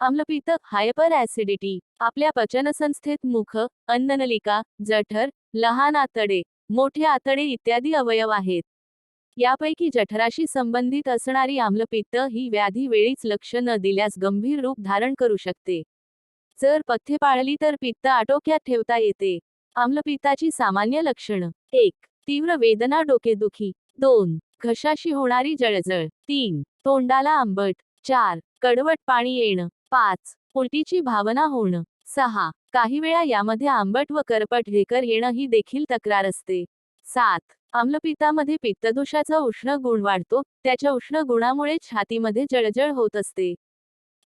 आम्लपित्त hyper acidity आपल्या पचनसंस्थेत मुख अन्ननलिका जठर लहान आतडे मोठे आतडे इत्यादी अवयव आहेत. यापैकी जठराशी संबंधित असणारी आम्लपित्त ही व्याधी वेळीच लक्ष न दिल्यास गंभीर रूप धारण करू शकते. जर पथ्य पाळली तर पित्त आटोक्यात ठेवता येते. आम्लपित्ताची सामान्य लक्षणं. एक तीव्र वेदना डोकेदुखी. दोन घशाशी होणारी जळजळ. तीन तोंडाला आंबट. चार कडवट पाणी येणं. पाच. पोटीची भावना होणं. सहा. काही वेळा यामध्ये आंबट व करपट ढेकर येणं ही देखील तक्रार असते. सात. आम्लपित्तामध्ये पित्तदोषाचा उष्ण गुण वाढतो. त्याच्या उष्ण गुणामुळे छातीमध्ये जळजळ होत असते.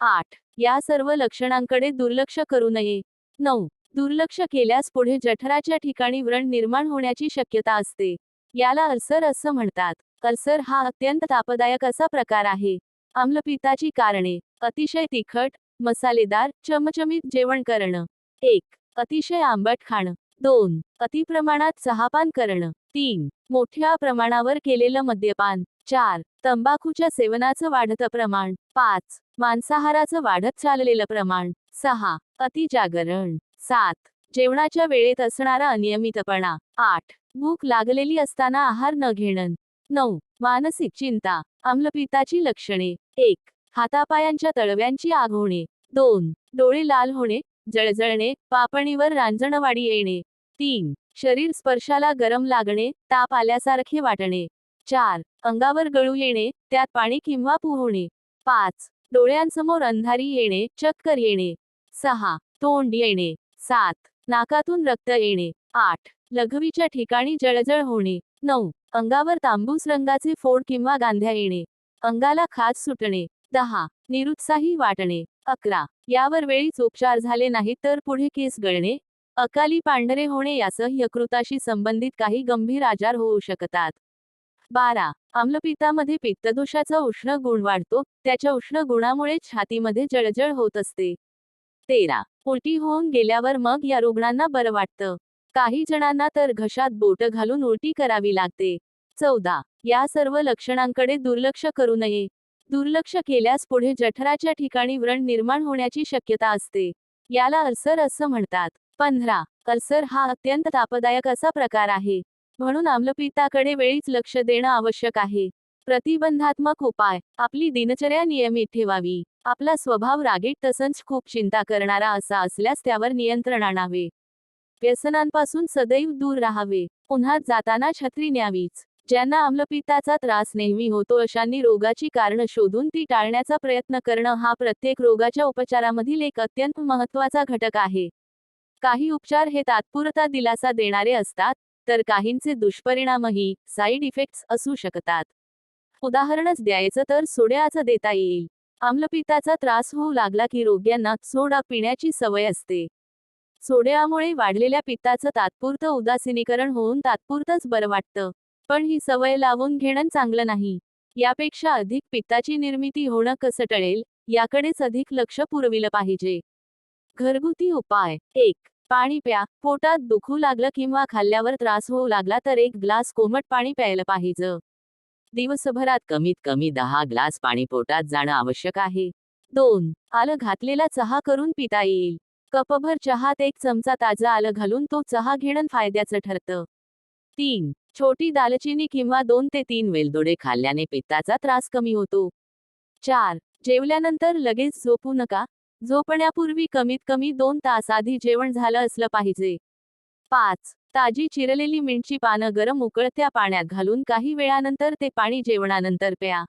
आठ. या सर्व लक्षणांकडे दुर्लक्ष करू नये. नऊ. दुर्लक्ष केल्यास पुढे जठराच्या ठिकाणी व्रण निर्माण होण्याची शक्यता असते. याला अल्सर असं म्हणतात. अल्सर हा अत्यंत तापदायक असा प्रकार आहे. आम्लपित्ताची कारणे. अतिशय तिखट मसालेदार चमचमीत जेवण करणं. एक अतिशय आंबट खाणं. दोन अतिप्रमाणात चहापान करणं. तीन मोठ्या प्रमाणावर केलेलं मद्यपान. चार तंबाखूच्या सेवनाचं वाढतं प्रमाण. पाच मांसाहाराचं वाढत चाललेलं प्रमाण. सहा अतिजागरण. सात जेवणाच्या वेळेत असणारा अनियमितपणा. आठ भूक लागलेली असताना आहार न घेणं. नऊ मानसिक चिंता. आम्लपिताची लक्षणे. एक हातापायांच्या तळव्यांची आग होणे. दोन डोळे लाल होणे जळजळणे पापणीवर रांजणवाडी येणे. तीन शरीर स्पर्शाला गरम लागणे ताप आल्यासारखे वाटणे. चार अंगावर गळू येणे त्यात पाणी किंवा पोहणे पाच डोळ्यांसमोर अंधारी येणे चक्कर येणे. सहा तोंड येणे. सात नाकातून रक्त येणे. आठ लघवीच्या ठिकाणी जळजळ होणे. नऊ अंगावर तांबूस रंगाचे फोड किंवा गांध्या येणे. अंगाला खाज सुटणे. दहा. निरुत्साही वाटणे. अकरा. यावर वेळीच उपचार झाले नाहीत तर पुढे केस गळणे. अकाली पांढरे होणे यासह यकृताशी संबंधित काही गंभीर आजार होऊ शकतात. बारा. आम्लपितामध्ये पित्तदोषाचा उष्ण गुण वाढतो. त्याच्या उष्ण गुणामुळे छातीमध्ये जळजळ होत असते. तेरा. उलटी होऊन गेल्यावर मग या रुग्णांना बरं वाटतं. काही जणांना तर घशात बोट घालून उलटी करावी लागते. चौदा. या सर्व लक्षणांकडे दुर्लक्ष करू नये. दुर्लक्ष केल्यास पुढे जठराच्या ठिकाणी व्रण निर्माण होण्याची शक्यता असते. याला अल्सर असं म्हणतात. पंधरा. अल्सर हा अत्यंत तापदायक असा प्रकार आहे. म्हणून आम्लपित्ताकडे वेळीच लक्ष देणं आवश्यक आहे. प्रतिबंधात्मक उपाय. आपली दिनचर्या नियमित ठेवावी. आपला स्वभाव रागीट तसंच खूप चिंता करणारा असा असल्यास त्यावर नियंत्रण आणावे. व्यसनांपासून सदैव दूर राहावे. उन्हात जाताना छत्री न्यावीच. ज्यांना आम्लपित्ताचा त्रास नेहमी होतो अशांनी रोगाची कारणं शोधून ती टाळण्याचा प्रयत्न करणं हा प्रत्येक रोगाच्या उपचारामधील एक अत्यंत महत्त्वाचा घटक आहे. काही उपचार हे तात्पुरता दिलासा देणारे असतात तर काहींचे दुष्परिणामही साईड इफेक्ट्स असू शकतात. उदाहरणच द्यायचं तर सोड्याचं देता येईल. आम्लपित्ताचा त्रास होऊ लागला की रोग्यांना सोडा पिण्याची सवय असते. सोड्यामुळे वाढलेल्या पित्ताचं तात्पुरतं उदासीनीकरण होऊन तात्पुरतंच बरं वाटतं. पण ही सवय लावून घेणं चांगलं नाही. यापेक्षा अधिक पित्ताची निर्मिती होणं कसं टळेल याकडेच अधिक लक्ष पुरविलं पाहिजे. घरगुती उपाय. एक पाणी प्या. पोटात दुखू लागलं किंवा खाल्ल्यावर त्रास होऊ लागला तर एक ग्लास कोमट पाणी प्यायला पाहिजे. दिवसभरात कमीत कमी दहा ग्लास पाणी पोटात जाणं आवश्यक आहे. दोन आलं घातलेला चहा करून पिता येईल. कपभर चहात एक चमचा ताजा आलं घालून तो चहा घेणं फायद्याचं ठरतं. तीन छोटी दालचिनी किंवा दोन ते तीन वेलदोडे खाल्ल्याने पित्ताचा त्रास कमी होतो. चार. जेवल्यानंतर लगेच झोपू नका. झोपण्यापूर्वी कमीत कमी दोन तास आधी जेवण झालं असलं पाहिजे. पाच. ताजी चिरलेली मिंची पानं गरम उकळत्या पाण्यात घालून काही वेळानंतर ते पाणी जेवणानंतर प्या.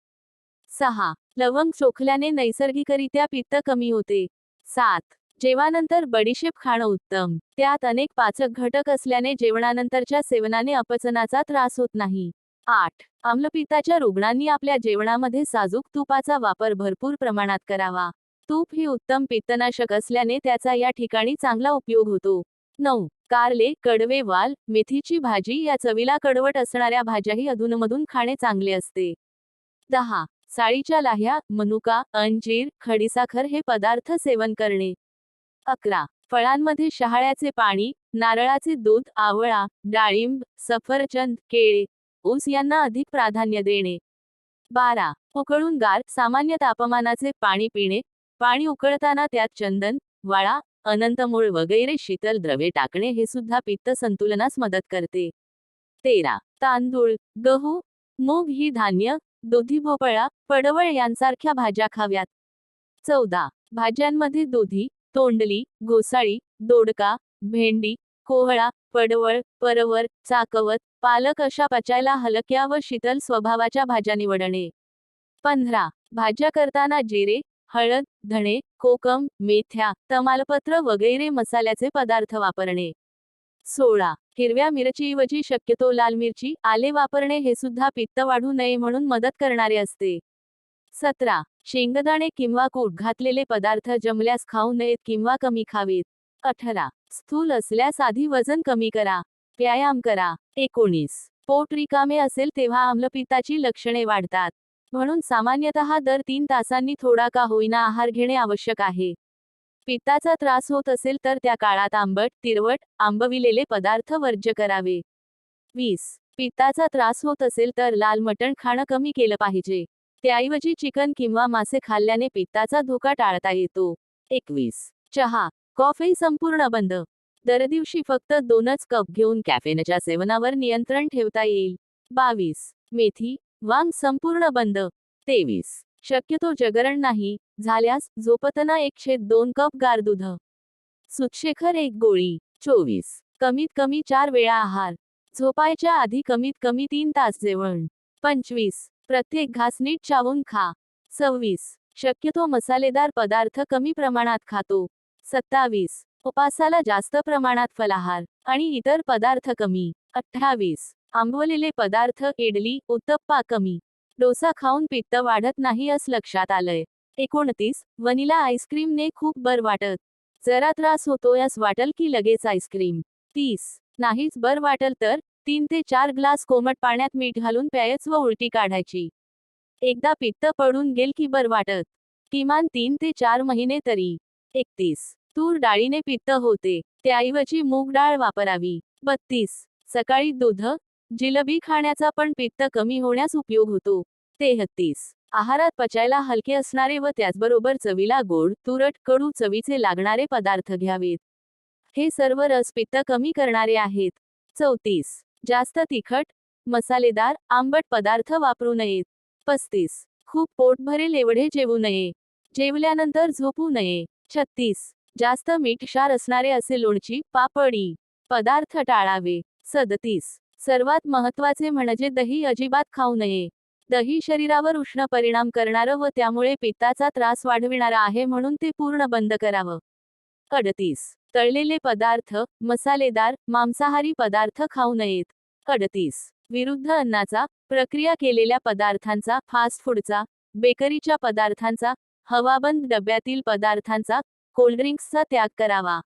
सहा. लवंग चोखल्याने नैसर्गिकरित्या पित्त कमी होते. सात. जेवणानंतर बडीशेप खाणं उत्तम. त्यात अनेक पाचक घटक असल्याने जेवणानंतरच्या सेवनाने अपचनाचा त्रास होत नाही. आठ. आम्लपित्ताच्या रुग्णांनी आपल्या जेवणामध्ये साजूक तुपाचा वापर भरपूर प्रमाणात करावा. तूप ही उत्तम पित्तनाशक असल्याने त्याचा या ठिकाणी चांगला उपयोग होतो. नऊ. कारले कडवे वाल मेथीची भाजी या चवीला कडवट असणाऱ्या भाज्याही अधूनमधून खाणे चांगले असते. दहा. साळीच्या लाह्या मनुका अंजीर खडीसाखर हे पदार्थ सेवन करणे. अकरा. फळांमध्ये शहाळ्याचे पाणी नारळाचे दूध आवळा डाळिंब सफरचंद केळे ऊस यांना अधिक प्राधान्य देणे. बारा. उकळून गार सामान्य तापमानाचे पाणी पिणे. पाणी उकळताना त्यात चंदन वाळा अनंतमूळ वगैरे शीतल द्रवे टाकणे हे सुद्धा पित्त संतुलनास मदत करते. तेरा. तांदूळ गहू मूग ही धान्य दुधी भोपळा पडवळ यांसारख्या भाज्या खाव्यात. चौदा. भाज्यांमध्ये दुधी तोंडली घोसाळी दोडका भेंडी कोहळा पडवळ परवर चाकवत पालक अशा पचायला हलक्या व शीतल स्वभावाच्या भाज्या निवडणे. पंधरा भाज्या करताना जिरे हळद धणे कोकम मेथ्या तमालपत्र वगैरे मसाल्याचे पदार्थ वापरणे. सोळा हिरव्या मिरचीऐवजी शक्यतो लाल मिरची आले वापरणे हे सुद्धा पित्त वाढू नये म्हणून मदत करणारे असते. सतरा. शेंगदाणे किंवा कूट घातलेले पदार्थ जमल्यास खाऊ नयेत किंवा कमी खावेत. अठरा. स्थूल असल्यास आधी वजन कमी करा. व्यायाम करा. एकोणीस. पोट रिकामे असेल तेव्हा आम्लपित्ताची लक्षणे वाढतात. म्हणून सामान्यतः दर तीन तासांनी थोडा का होईना आहार घेणे आवश्यक आहे. पित्ताचा त्रास होत असेल तर त्या काळात आंबट तिरवट आंबविलेले पदार्थ वर्ज्य करावे. वीस. पित्ताचा त्रास होत असेल तर लाल मटण खाणं कमी केलं पाहिजे. त्याऐवजी चिकन किंवा मासे खाल्ल्याने पित्ताचा धोका टाळता येतो. एकवीस. चहा. कॉफी संपूर्ण बंद. दर दिवशी फक्त दोनच कप घेऊन कॅफेनच्या सेवनावर नियंत्रण ठेवता येईल. बावीस. मेथी. वांग संपूर्ण बंद. तेवीस. शक्यतो जगरण नाही. झाल्यास झोपताना एकशे दोन कप गार दूध सुतशेखर एक गोळी. चोवीस. कमीत कमी चार वेळा आहार. झोपायच्या आधी कमीत कमी तीन तास जेवण. पंचवीस. प्रत्येक घास नीट चावून खा. सव्वीस. शक्यतो मसालेदार पदार्थ कमी प्रमाणात खातो. सत्तावीस. उपासाला जास्त प्रमाणात फलाहार आणि इतर पदार्थ कमी. अठ्ठावीस. आंबवलेले पदार्थ इडली उत्तप्पा कमी. डोसा खाऊन पित्त वाढत नाही असं लक्षात आलंय. एकोणतीस. वनिला आईस्क्रीमने खूप बर वाटत. जरा त्रास होतो यास वाटल की लगेच आईस्क्रीम. तीस. नाहीच बर वाटल तर तीन ते चार ग्लास कोमट पाण्यात मीठ घालून प्यायच व उलटी काढायची. एकदा पित्त पडून गेल की बर वाटत. किमान तीन ते चार महिने तरी. एकतीस. तूर डाळीने पित्त होते. त्याऐवजी मूग डाळ वापरावी. बत्तीस. सकाळी दूध जिलबी खाण्याचा पण पित्त कमी होण्यास उपयोग होतो. तेहत्तीस आहारात पचायला हलके असणारे व त्याचबरोबर चवीला गोड तुरट कडू चवीचे लागणारे पदार्थ घ्यावेत. हे सर्व रस पित्त कमी करणारे आहेत. चौतीस. जास्त तिखट मसालेदार आंबट पदार्थ वापरू नयेत पस्तीस. खूप पोट भरेल एवढे जेवू नये. जेवल्यानंतर झोपू नये. छत्तीस. जास्त मीठ क्षार असणारे असे लोणची पापडी पदार्थ टाळावे. सदतीस. सर्वात महत्त्वाचे म्हणजे दही अजिबात खाऊ नये. दही शरीरावर उष्ण परिणाम करणारं व त्यामुळे पित्ताचा त्रास वाढविणारा आहे म्हणून ते पूर्ण बंद करावं. अडतीस तळलेले पदार्थ मसालेदार मांसाहारी पदार्थ खाऊ नयेत. अडतीस विरुद्ध अन्नाचा प्रक्रिया केलेल्या पदार्थांचा फास्ट फूडचा बेकरीच्या पदार्थांचा हवाबंद डब्यातील पदार्थांचा कोल्ड्रिंक्सचा त्याग करावा.